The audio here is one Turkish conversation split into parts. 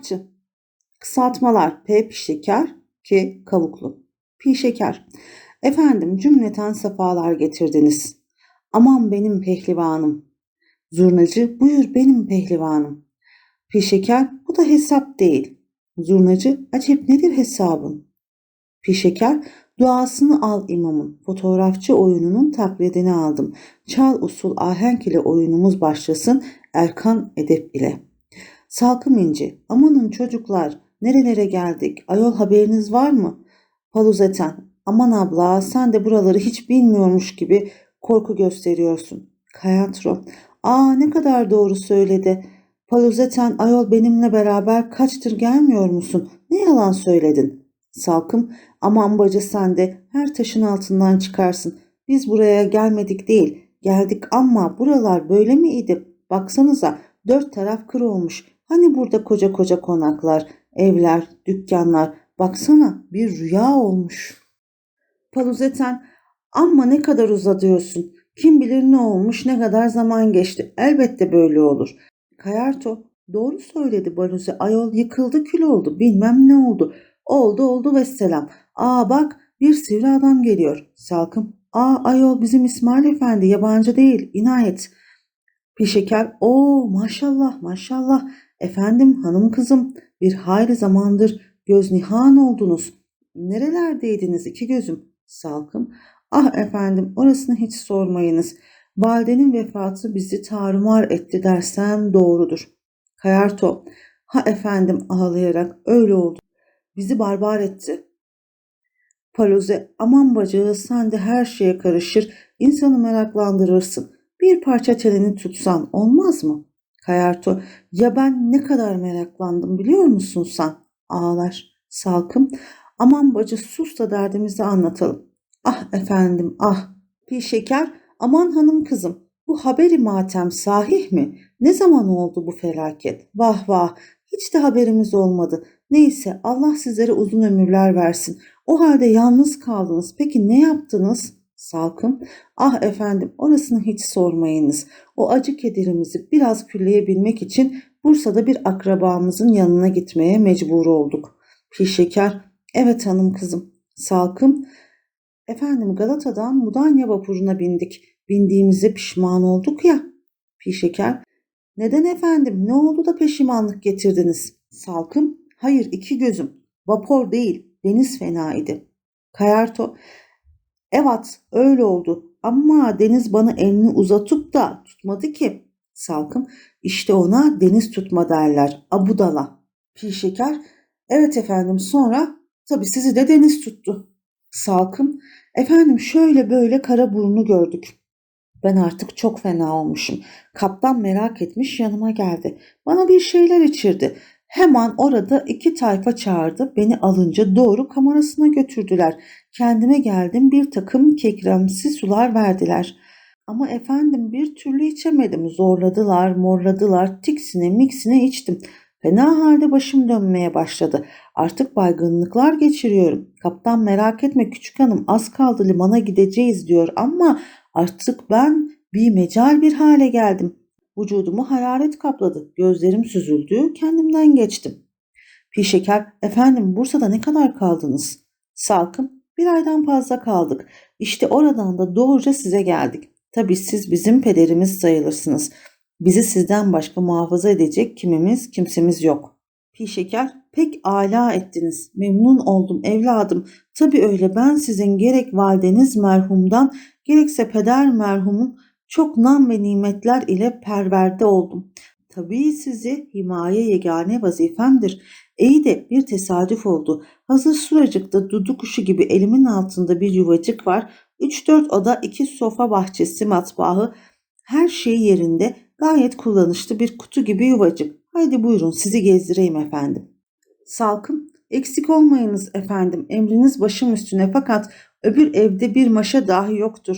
fotoğrafçı. Kısaltmalar P pişeker, K kavuklu. Pişeker. Efendim cümleten sefalar getirdiniz. Aman benim pehlivanım. Zurnacı buyur benim pehlivanım. Pişeker bu da hesap değil. Zurnacı acep nedir hesabın? Pişeker duasını al imamın. Fotoğrafçı oyununun taklidini aldım. Çal usul ahenk ile oyunumuz başlasın Erkan edep ile. Salkım inci amanın çocuklar nerelere geldik ayol haberiniz var mı? Paluzeten aman abla sen de buraları hiç bilmiyormuş gibi korku gösteriyorsun. Kayantro aa ne kadar doğru söyledi. Paluzeten ayol benimle beraber kaçtır gelmiyor musun? Ne yalan söyledin? Salkım aman bacı sen de her taşın altından çıkarsın. Biz buraya gelmedik değil geldik ama buralar böyle miydi? Baksanıza dört taraf kır olmuş. Hani burada koca koca konaklar, evler, dükkanlar. Baksana bir rüya olmuş. Paluzeten amma ne kadar uzatıyorsun. Kim bilir ne olmuş ne kadar zaman geçti. Elbette böyle olur. Kayarto doğru söyledi Baluze. Ayol yıkıldı kül oldu. Bilmem ne oldu. Oldu oldu ve selam. Aa bak bir sivri adam geliyor. Salkım. Aa ayol bizim İsmail Efendi yabancı değil. İnayet. Pişeker. Oo maşallah maşallah. Efendim hanım kızım bir hayli zamandır göz nihan oldunuz. Nerelerdeydiniz iki gözüm? Salkım. Ah efendim orasını hiç sormayınız. Validenin vefatı bizi tarumar etti dersem doğrudur. Kayarto. Ha efendim ağlayarak öyle oldu. Bizi barbar etti. Paloze aman bacağı sen de her şeye karışır, insanı meraklandırırsın. Bir parça çeneni tutsan olmaz mı? Kayarto ya ben ne kadar meraklandım biliyor musun sen? Ağlar. Salkım aman bacı sus da derdimizi anlatalım. Ah efendim ah. Bir şeker aman hanım kızım bu haberi matem sahih mi? Ne zaman oldu bu felaket? Vah vah hiç de haberimiz olmadı. Neyse Allah sizlere uzun ömürler versin. O halde yalnız kaldınız. Peki ne yaptınız? Salkım, ah efendim orasını hiç sormayınız. O acı kederimizi biraz külleyebilmek için Bursa'da bir akrabamızın yanına gitmeye mecbur olduk. Pişeker, evet hanım kızım. Salkım, efendim Galata'dan Mudanya vapuruna bindik. Bindiğimize pişman olduk ya. Pişeker, neden efendim ne oldu da peşimanlık getirdiniz? Salkım, hayır iki gözüm. Vapur değil, deniz fenaydı. Kayarto, evet öyle oldu ama deniz bana elini uzatıp da tutmadı ki. Salkım, işte ona deniz tutma derler, abudala. Pil şeker, evet efendim sonra tabi sizi de deniz tuttu. Salkım, efendim şöyle böyle kara burnu gördük. Ben artık çok fena olmuşum. Kaptan merak etmiş yanıma geldi. Bana bir şeyler içirdi. Hemen orada iki tayfa çağırdı. Beni alınca doğru kamerasına götürdüler. Kendime geldim bir takım kekremsi sular verdiler. Ama efendim bir türlü içemedim. Zorladılar, morladılar, tiksine miksine içtim. Fena halde başım dönmeye başladı. Artık baygınlıklar geçiriyorum. Kaptan merak etme küçük hanım az kaldı limana gideceğiz diyor ama artık ben bir mecal bir hale geldim. Vücudumu hararet kapladı. Gözlerim süzüldü. Kendimden geçtim. Pişeker, efendim Bursa'da ne kadar kaldınız? Salkım, bir aydan fazla kaldık. İşte oradan da doğruca size geldik. Tabii siz bizim pederimiz sayılırsınız. Bizi sizden başka muhafaza edecek kimimiz kimsemiz yok. Pişeker, pek ala ettiniz. Memnun oldum evladım. Tabii öyle ben sizin gerek valideniz merhumdan gerekse peder merhumun çok nam ve nimetler ile perverde oldum. Tabii sizi himaye yegane vazifemdir. İyi de bir tesadüf oldu. Hazır suracıkta dudu kuşu gibi elimin altında bir yuvacık var. 3-4 oda, iki sofa bahçesi, matbaahı, her şey yerinde gayet kullanışlı bir kutu gibi yuvacık. Haydi buyurun sizi gezdireyim efendim. Salkım, eksik olmayınız efendim, emriniz başım üstüne fakat öbür evde bir maşa dahi yoktur.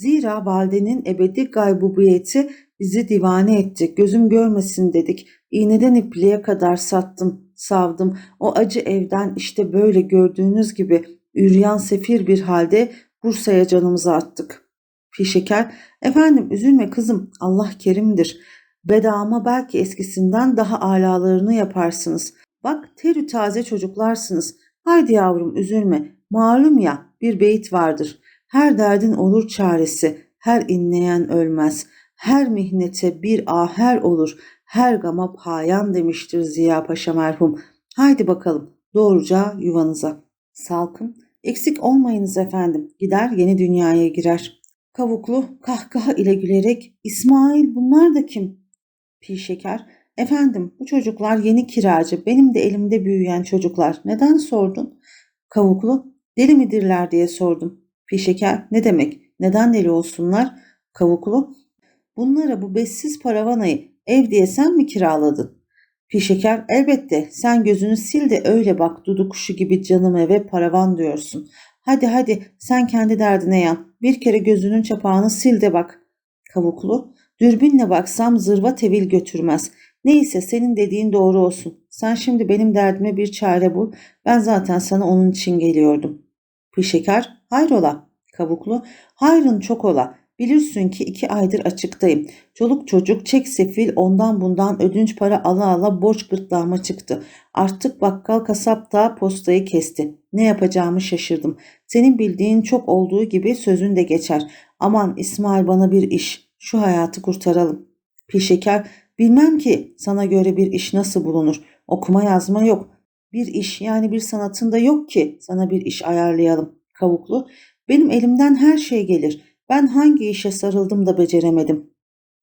Zira validenin ebedi gaybubiyeti bizi divane etti. Gözüm görmesin dedik. İğneden ipliğe kadar sattım, savdım. O acı evden işte böyle gördüğünüz gibi üryan sefir bir halde Bursa'ya canımızı attık. Pişeker, efendim üzülme kızım Allah kerimdir. Bedava belki eskisinden daha alalarını yaparsınız. Bak terü taze çocuklarsınız. Haydi yavrum üzülme. Malum ya bir beyit vardır. Her derdin olur çaresi. Her inleyen ölmez. Her mihnete bir aher olur. Her gama payan demiştir Ziya Paşa merhum. Haydi bakalım doğruca yuvanıza. Salkım eksik olmayınız efendim. Gider yeni dünyaya girer. Kavuklu kahkaha ile gülerek İsmail bunlar da kim? Pi şeker efendim bu çocuklar yeni kiracı benim de elimde büyüyen çocuklar neden sordun? Kavuklu deli midirler diye sordum. Pi şeker ne demek neden deli olsunlar? Kavuklu bunlara bu bessiz paravanayı ev diye sen mi kiraladın? Pişeker elbette sen gözünü sil de öyle bak dudu kuşu gibi canım eve paravan diyorsun. Hadi hadi sen kendi derdine yan. Bir kere gözünün çapağını sil de bak. Kavuklu dürbünle baksam zırva tevil götürmez. Neyse senin dediğin doğru olsun. Sen şimdi benim derdime bir çare bul. Ben zaten sana onun için geliyordum. Pişeker hayrola. Kavuklu hayrın çok ola. Bilirsin ki iki aydır açıktayım. Çoluk çocuk çek sefil ondan bundan ödünç para ala ala borç gırtlağıma çıktı. Artık bakkal kasap da postayı kesti. Ne yapacağımı şaşırdım. Senin bildiğin çok olduğu gibi sözün de geçer. Aman İsmail bana bir iş. Şu hayatı kurtaralım. Pişeker bilmem ki sana göre bir iş nasıl bulunur. Okuma yazma yok. Bir iş yani bir sanatın da yok ki sana bir iş ayarlayalım. Kavuklu benim elimden her şey gelir. Ben hangi işe sarıldım da beceremedim.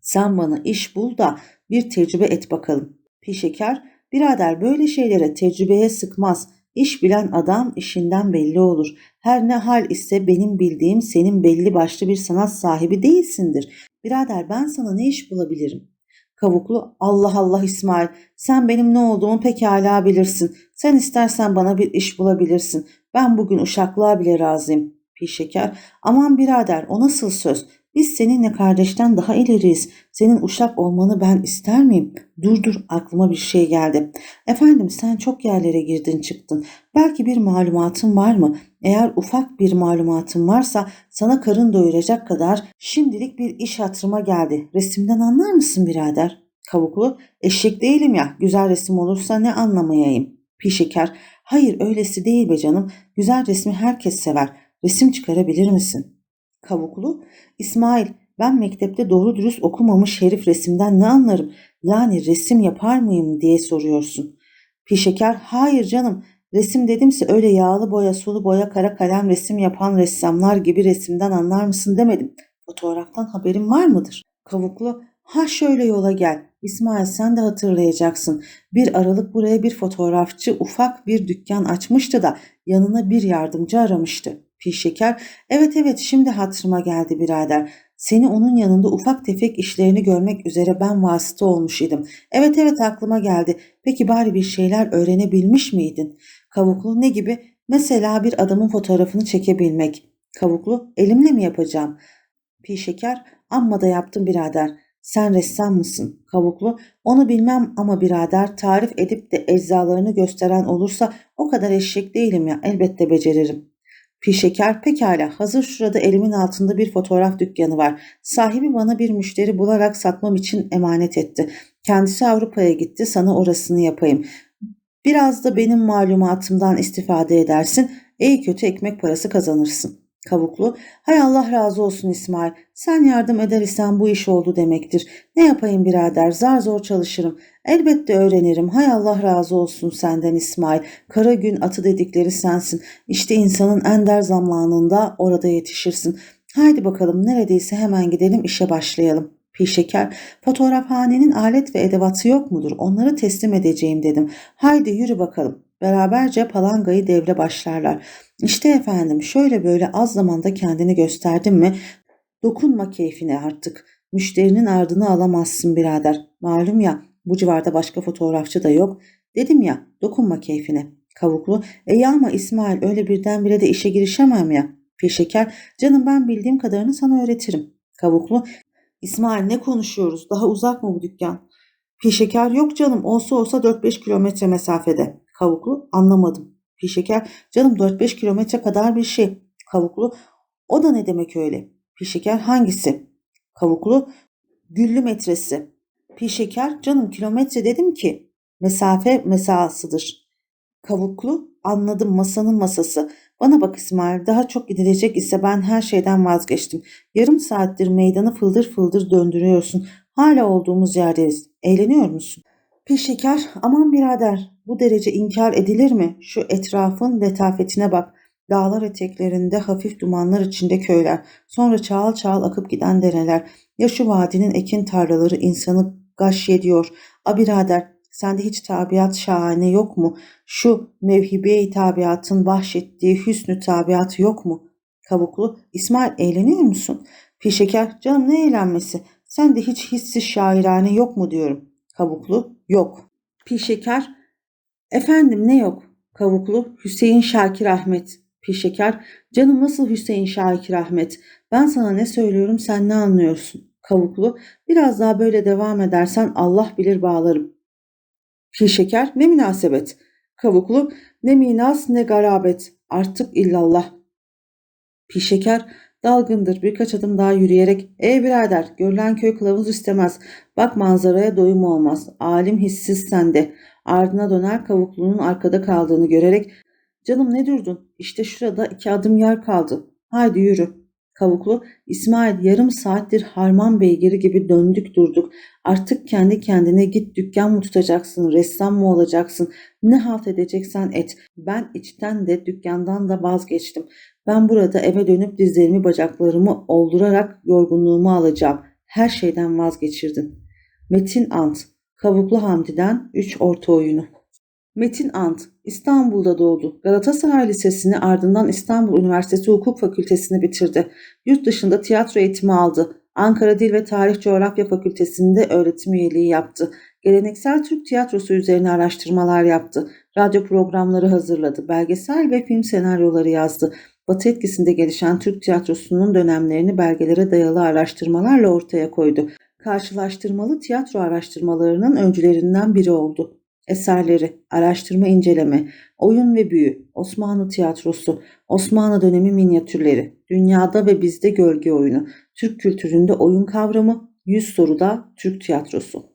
Sen bana iş bul da bir tecrübe et bakalım. Pişeker, birader böyle şeylere tecrübeye sıkmaz. İş bilen adam işinden belli olur. Her ne hal ise benim bildiğim senin belli başlı bir sanat sahibi değilsindir. Birader ben sana ne iş bulabilirim? Kavuklu Allah Allah İsmail sen benim ne olduğumu pekala bilirsin. Sen istersen bana bir iş bulabilirsin. Ben bugün uşaklığa bile razıyım. Pişeker aman birader o nasıl söz? Biz seninle kardeşten daha ileriyiz. Senin uşak olmanı ben ister miyim? Dur dur aklıma bir şey geldi. Efendim sen çok yerlere girdin çıktın. Belki bir malumatın var mı? Eğer ufak bir malumatın varsa sana karın doyuracak kadar şimdilik bir iş hatırıma geldi. Resimden anlar mısın birader? Kavuklu eşek değilim ya güzel resim olursa ne anlamayayım. Pişeker hayır öylesi değil be canım. Güzel resmi herkes sever. Resim çıkarabilir misin? Kavuklu, İsmail ben mektepte doğru dürüst okumamış herif resimden ne anlarım? Yani resim yapar mıyım diye soruyorsun. Pişeker, hayır canım resim dedimse öyle yağlı boya, sulu boya, kara kalem resim yapan ressamlar gibi resimden anlar mısın demedim. Fotoğraftan haberin var mıdır? Kavuklu, ha şöyle yola gel. İsmail sen de hatırlayacaksın. Bir aralık buraya bir fotoğrafçı ufak bir dükkan açmıştı da yanına bir yardımcı aramıştı. Pişeker, evet evet şimdi hatırıma geldi birader. Seni onun yanında ufak tefek işlerini görmek üzere ben vasıta olmuş idim. Evet evet aklıma geldi. Peki bari bir şeyler öğrenebilmiş miydin? Kavuklu ne gibi? Mesela bir adamın fotoğrafını çekebilmek. Kavuklu elimle mi yapacağım? Pişeker amma da yaptım birader. Sen ressam mısın? Kavuklu onu bilmem ama birader tarif edip de eczalarını gösteren olursa o kadar eşek değilim ya elbette beceririm. Pişeker pekala hazır şurada elimin altında bir fotoğraf dükkanı var. Sahibi bana bir müşteri bularak satmam için emanet etti. Kendisi Avrupa'ya gitti sana orasını yapayım. Biraz da benim malumatımdan istifade edersin. İyi kötü ekmek parası kazanırsın. Kavuklu, hay Allah razı olsun İsmail. Sen yardım eder isen bu iş oldu demektir. Ne yapayım birader, zar zor çalışırım. Elbette öğrenirim. Hay Allah razı olsun senden İsmail. Kara gün atı dedikleri sensin. İşte insanın ender zamanında orada yetişirsin. Haydi bakalım neredeyse hemen gidelim işe başlayalım. Pişeker, fotoğrafhanenin alet ve edevatı yok mudur? Onları teslim edeceğim dedim. Haydi yürü bakalım. Beraberce palangayı devre başlarlar. İşte efendim şöyle böyle az zamanda kendini gösterdin mi dokunma keyfine artık. Müşterinin ardını alamazsın birader. Malum ya bu civarda başka fotoğrafçı da yok. Dedim ya dokunma keyfine. Kavuklu e ama İsmail öyle birdenbire de işe girişemem ya. Pişeker canım ben bildiğim kadarını sana öğretirim. Kavuklu İsmail ne konuşuyoruz daha uzak mı bu dükkan? Pişeker yok canım olsa olsa 4-5 kilometre mesafede. Kavuklu anlamadım. Pişeker canım 4-5 kilometre kadar bir şey. Kavuklu o da ne demek öyle? Pişeker hangisi? Kavuklu güllü metresi. Pi şeker canım kilometre dedim ki mesafe mesasıdır. Kavuklu anladım masanın masası. Bana bak İsmail daha çok gidilecek ise ben her şeyden vazgeçtim. Yarım saattir meydanı fıldır fıldır döndürüyorsun. Hala olduğumuz yerdeyiz. Eğleniyor musun? Pi şeker aman birader bu derece inkar edilir mi? Şu etrafın letafetine bak. Dağlar eteklerinde hafif dumanlar içinde köyler. Sonra çağıl çağıl akıp giden dereler. Ya şu vadinin ekin tarlaları insanı gaş ediyor. A birader sende hiç tabiat şahane yok mu? Şu mevhibe tabiatın bahşettiği hüsnü tabiatı yok mu? Kavuklu İsmail eğleniyor musun? Pişeker canım ne eğlenmesi? Sende hiç hissi şairane yok mu diyorum. Kavuklu yok. Pişeker efendim ne yok? Kavuklu Hüseyin Şakir Ahmet. Pişeker canım nasıl Hüseyin Şakir Ahmet? Ben sana ne söylüyorum sen ne anlıyorsun? Kavuklu biraz daha böyle devam edersen Allah bilir bağlarım. Pişeker ne münasebet? Kavuklu ne minas ne garabet artık illallah. Pişeker dalgındır birkaç adım daha yürüyerek ey birader görülen köy kılavuz istemez. Bak manzaraya doyum olmaz. Alim hissiz sende. Ardına döner kavuklunun arkada kaldığını görerek canım ne durdun? İşte şurada iki adım yer kaldı. Haydi yürü. Kavuklu İsmail yarım saattir harman beygiri gibi döndük durduk. Artık kendi kendine git dükkan mı tutacaksın ressam mı olacaksın? Ne halt edeceksen et. Ben içten de dükkandan da vazgeçtim ben burada eve dönüp dizlerimi bacaklarımı oldurarak yorgunluğumu alacağım. Her şeyden vazgeçirdim. Metin Ant, Kavuklu Hamdi'den 3 orta oyunu. Metin Ant, İstanbul'da doğdu. Galatasaray Lisesi'ni ardından İstanbul Üniversitesi Hukuk Fakültesini bitirdi. Yurt dışında tiyatro eğitimi aldı. Ankara Dil ve Tarih Coğrafya Fakültesi'nde öğretim üyeliği yaptı. Geleneksel Türk tiyatrosu üzerine araştırmalar yaptı. Radyo programları hazırladı. Belgesel ve film senaryoları yazdı. Batı etkisinde gelişen Türk tiyatrosunun dönemlerini belgelere dayalı araştırmalarla ortaya koydu. Karşılaştırmalı tiyatro araştırmalarının öncülerinden biri oldu. Eserleri, araştırma inceleme, oyun ve büyü, Osmanlı tiyatrosu, Osmanlı dönemi minyatürleri, dünyada ve bizde gölge oyunu, Türk kültüründe oyun kavramı, yüz soruda Türk tiyatrosu.